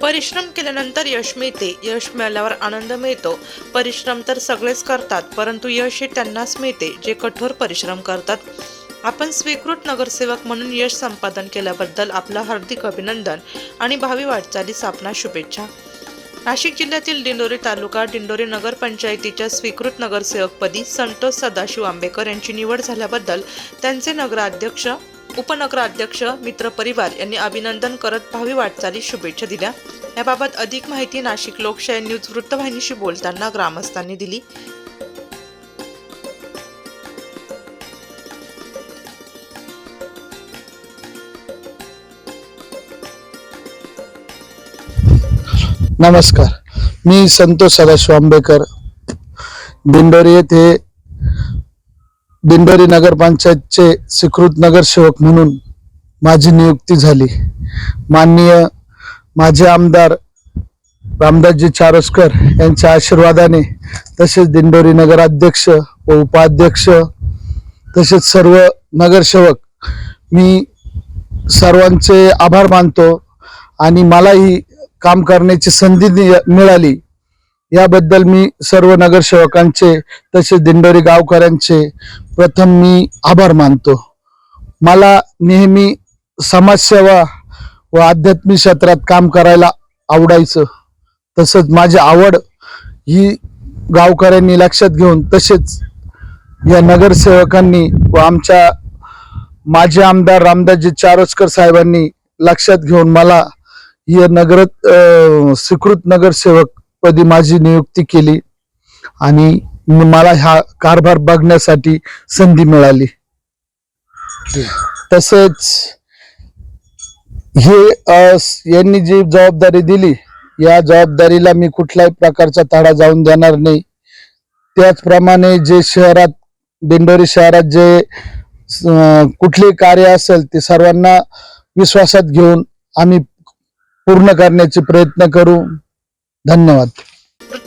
परिश्रम केल्यानंतर यश मिळते. यश मिळाल्यावर आनंद मिळतो. परिश्रम तर सगळेच करतात परंतु यश हे त्यांनाच मिळते जे कठोर परिश्रम करतात. आपण स्वीकृत नगरसेवक म्हणून यश संपादन केल्याबद्दल आपलं हार्दिक अभिनंदन आणि भावी वाटचालीस आपणा शुभेच्छा. नाशिक जिल्ह्यातील दिंडोरी तालुका दिंडोरी नगरपंचायतीच्या स्वीकृत नगरसेवकपदी संतोष सदाशिव आंबेकर यांची निवड झाल्याबद्दल त्यांचे नगराध्यक्ष उपनगराध्यक्ष मित्रपरिवार यांनी अभिनंदन करत भावी वाटचाली शुभेच्छा दिल्या. याबाबत अधिक माहिती नाशिक लोकशाही न्यूज वृत्तवाहिनीशी बोलताना ग्रामस्थांनी दिली. नमस्कार. मी संतोष सदाशिव आंबेकर. दिंडोरी येथे दिंडोरी नगरपंचायतचे स्वीकृत नगरसेवक म्हणून माझी नियुक्ती झाली. माननीय माझे आमदार रामदासजी चारोस्कर यांच्या आशीर्वादाने तसेच दिंडोरी नगराध्यक्ष व उपाध्यक्ष तसेच सर्व नगरसेवक मी सर्वांचे आभार मानतो आणि मलाही काम करण्याची संधी मिळाली. याबद्दल मी सर्व नगरसेवकांचे तसेच दिंडोरी गावकऱ्यांचे प्रथम मी आभार मानतो. मला नेहमी समाजसेवा व आध्यात्मिक क्षेत्रात काम करायला आवडायचं. तसंच माझी आवड ही गावकऱ्यांनी लक्षात घेऊन तसेच या नगरसेवकांनी व आमच्या माजी आमदार रामदासजी चारोस्कर साहेबांनी लक्षात घेऊन मला या नगर स्वीकृत नगरसेवक पदी माझी नियुक्ती केली. आणि मला हा कारभार बघण्यासाठी संधी मिळाली. तसेच हे यांनी जी जबाबदारी दिली या जबाबदारीला मी कुठल्याही प्रकारचा तडा जाऊन देणार नाही. त्याचप्रमाणे जे शहरात दिंडोरी शहरात जे कुठले कार्य असेल ते सर्वांना विश्वासात घेऊन आम्ही पूर्ण करण्याचे प्रयत्न करू. धन्यवाद.